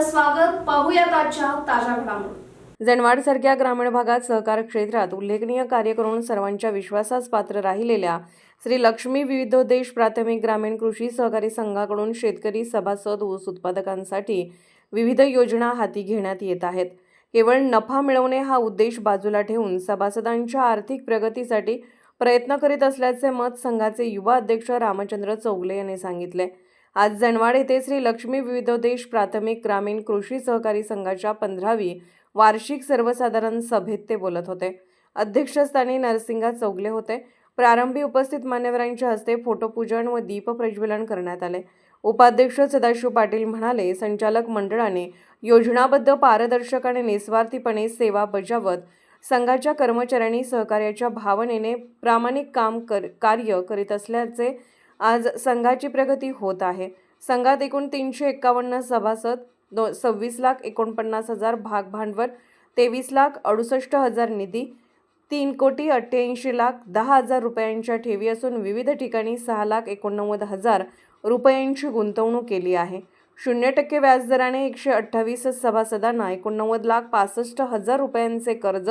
स्वागत. पाहूयात आजच्या ताज्या घडामोडी. जनवाडसारख्या ग्रामीण भागात सहकार क्षेत्रात उल्लेखनीय कार्य करून सर्वांच्या विश्वासास पात्र राहिलेल्या श्री लक्ष्मी विविधोदेश प्राथमिक ग्रामीण कृषी सहकारी संघाकडून शेतकरी सभासद ऊस उत्पादकांसाठी विविध योजना हाती घेण्यात येत आहेत. केवळ नफा मिळवणे हा उद्देश बाजूला ठेवून सभासदांच्या आर्थिक प्रगतीसाठी प्रयत्न करीत असल्याचे मत संघाचे युवा अध्यक्ष रामचंद्र चौगले यांनी सांगितले. आज जनवाड येथे श्री लक्ष्मी विविधोदेश प्राथमिक ग्रामीण कृषी सहकारी संघाच्या पंधरावी वार्षिक सर्वसाधारण सभेत ते बोलत होते. अध्यक्षस्थानी नरसिंगा चौगले होते. प्रारंभी उपस्थित मान्यवरांच्या हस्ते फोटोपूजन व दीप प्रज्वलन करण्यात आले. उपाध्यक्ष सदाशिव पाटील म्हणाले संचालक मंडळाने योजनाबद्ध पारदर्शक आणि निस्वार्थीपणे सेवा बजावत संघाच्या कर्मचाऱ्यांनी सहकार्याच्या भावनेने प्रामाणिक काम कर कार्य करीत असल्याचे आज संघाची प्रगती होत आहे. संघात एकूण तीनशे एक्कावन्न सभासद दो सव्वीस लाख एकोणपन्नास हजार भाग भांडवल तेवीस लाख अडुसष्ट हजार निधी तीन कोटी अठ्ठ्याऐंशी लाख दहा हजार रुपयांच्या ठेवी असून विविध ठिकाणी सहा लाख एकोणनव्वद हजार रुपयांची गुंतवणूक केली आहे. शून्य टक्के व्याजदराने एकशे अठ्ठावीस सभासदांना एकोणनव्वद लाख पासष्ट हजार रुपयांचे कर्ज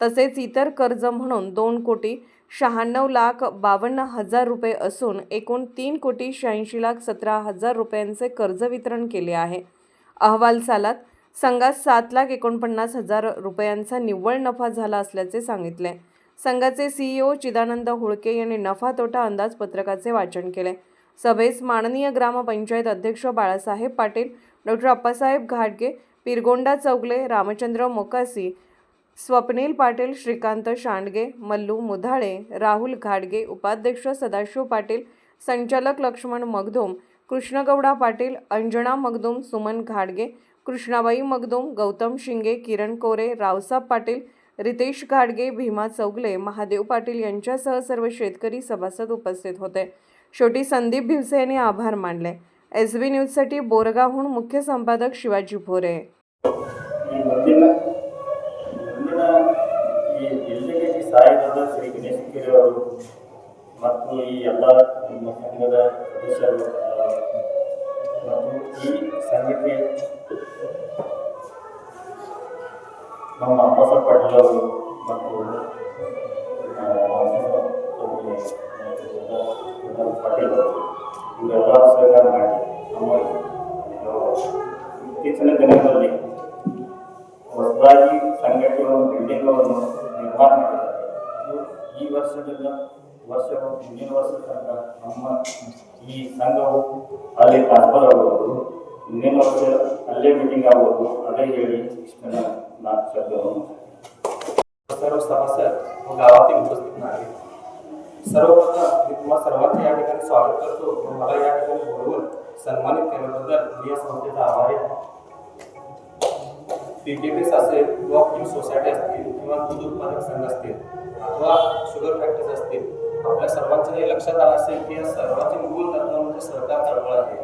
तसेच इतर कर्ज म्हणून दोन कोटी शहाण्णव लाख बावन्न हजार रुपये असून एकूण तीन कोटी शहाऐंशी लाख सतरा हजार रुपयांचे कर्ज वितरण केले आहे. अहवाल सालात संघात सात लाख एकोणपन्नास हजार रुपयांचा निव्वळ नफा झाला असल्याचे सांगितले. संघाचे सीईओ चिदानंद हुळके यांनी नफा तोटा अंदाजपत्रकाचे वाचन केले. सभेस माननीय ग्रामपंचायत अध्यक्ष बाळासाहेब पाटील डॉक्टर अप्पासाहेब घाटगे पिरगोंडा चौगले रामचंद्र मोकासी स्वप्नील पाटील श्रीकांत शांडगे मल्लू मुधाळे राहुल घाडगे उपाध्यक्ष सदाशिव पाटील संचालक लक्ष्मण मगदुम कृष्णगौडा पाटील अंजना मगदुम सुमन घाडगे कृष्णाबाई मगदुम गौतम शिंगे किरण कोरे रावसाब पाटील रितेश घाडगे भीमा चौगले महादेव पाटील यांच्यासह सर्व शेतकरी सभासद उपस्थित होते. शेवटी संदीप भिवसे यांनी आभार मानले. एस बी न्यूजसाठी बोरगावहून मुख्य संपादक शिवाजी भोरे. ಅವರು ಮತ್ತು ಈ ಎಲ್ಲ ನಮ್ಮ ಸಂಘದ ಸದಸ್ಯರು ಮತ್ತು ಈ ಸಂಘಕ್ಕೆ ನಮ್ಮ ಅವರು ಮತ್ತು ಪಟೇಲ್ ಇವರೆಲ್ಲ ವರ್ಷದಿಂದ ವರ್ಷ ಮುಂದಿನ ವರ್ಷ ತನಕ ನಮ್ಮ ಈ ಸಂಘವು ಅಲ್ಲಿ ಟ್ರಾನ್ಸ್ಫರ್ ಆಗಬಹುದು ಮುಂದಿನ ವರ್ಷ ಅಲ್ಲೇ ಮೀಟಿಂಗ್ ಆಗ್ಬೋದು ಅದೇ ಹೇಳಿ ಇಷ್ಟನ್ನ ನಾಲ್ಕು ಶಬ್ದವನ್ನು सर्व सभासद व गावातील उपस्थित नागरिक सर्वप्रथम मी तुम्हा सर्वांचे या ठिकाणी स्वागत करतो व मला या ठिकाणी बोलवून सन्मानित केल्याबद्दल मी या संस्थेचा आभारी आहे पीकेपीएस असेल किंवा फूड सोसायटी असतील किंवा दूध उत्पादक संघ असतील किंवा शुगर फॅक्टरीज असतील आपल्या सर्वांचं हे लक्षात आलं असेल की या सर्वांचे मूळ तत्व म्हणजे सरकार चळवळ आहे.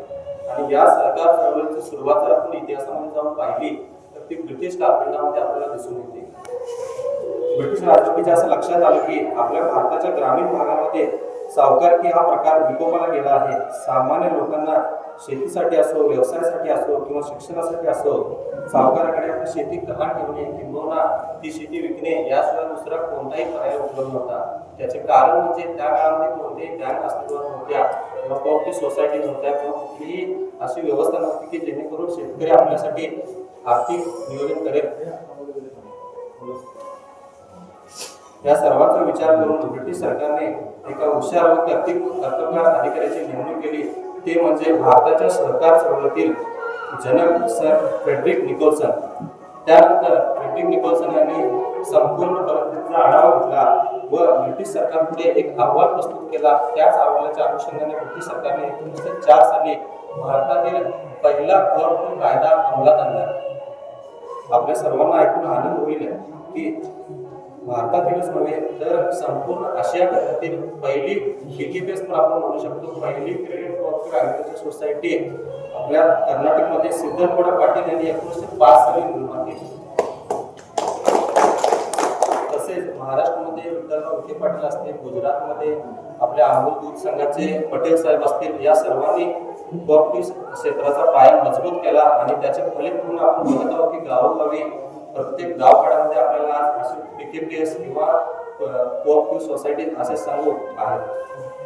आणि या सरकार चळवळीची सुरुवात जर आपण इतिहासामध्ये जाऊन पाहिली तर ती ब्रिटिश कारखंडामध्ये आपल्याला दिसून येते. ब्रिटिश राजवटीच्या असं लक्षात आलं की आपल्या भारताच्या ग्रामीण भागामध्ये सावकारकी हा प्रकार विकोपाला गेला आहे. सामान्य लोकांना शेतीसाठी असो व्यवसायासाठी असो किंवा शिक्षणासाठी असो सावकाराकडे आपली शेती गहाण ठेवणे किंबहुना ती शेती विकणे याशिवाय दुसरा कोणताही पर्याय उपलब्ध नव्हता. त्याचे कारण म्हणजे त्या काळामध्ये कोणत्याही बँक अस्तित्वात नव्हत्या किंवा कोणती सोसायटी नव्हत्या किंवा कुठलीही अशी व्यवस्था नव्हती की जेणेकरून शेतकरी आपल्यासाठी आर्थिक नियोजन करेल. या सर्वांचा विचार करून ब्रिटिश सरकारने एका हुशार व कर्तव्य कर्तबगार अधिकाऱ्याची नेमणूक केली. ते म्हणजे भारताच्या सहकार चळवळीतील जनक सर फ्रेडरिक निकोलसन. त्यानंतर फ्रेडरिक निकोलसन यांनी संपूर्ण परिस्थितीचा आढावा घेतला व ब्रिटिश सरकारपुढे एक अहवाल प्रस्तुत केला. त्याच अहवालाच्या अनुषंगाने ब्रिटिश सरकारने एकोणीसशे चार साली भारतातील पहिला कर कायदा अंमलात आणला. आपल्या सर्वांना ऐकून आनंद होईल की भारतातीलच नव्हे तर संपूर्ण आशिया खंडातील पहिली बीकेपीएस पण आपण म्हणू शकतो. पहिली क्रेडिट फॉर सोसायटी आपल्या कर्नाटकमध्ये सिद्धनगौडा पाटील यांनी एकोणीसशे पाच साली निर्माण केली. तसेच महाराष्ट्रामध्ये विठ्ठलराव विखे पाटील असतील गुजरातमध्ये आपल्या अमोल दूध संघाचे पटेल साहेब असतील या सर्वांनी कोऑपरेटिव्ह क्षेत्राचा पाया मजबूत केला आणि त्याचे फलित म्हणून आपण बघत आहोत की गावोगावी प्रत्येक गावपाड्यामध्ये आपल्याला आज पी एस किंवा कोऑपरेटिव्ह सोसायटी असे संघ आहेत.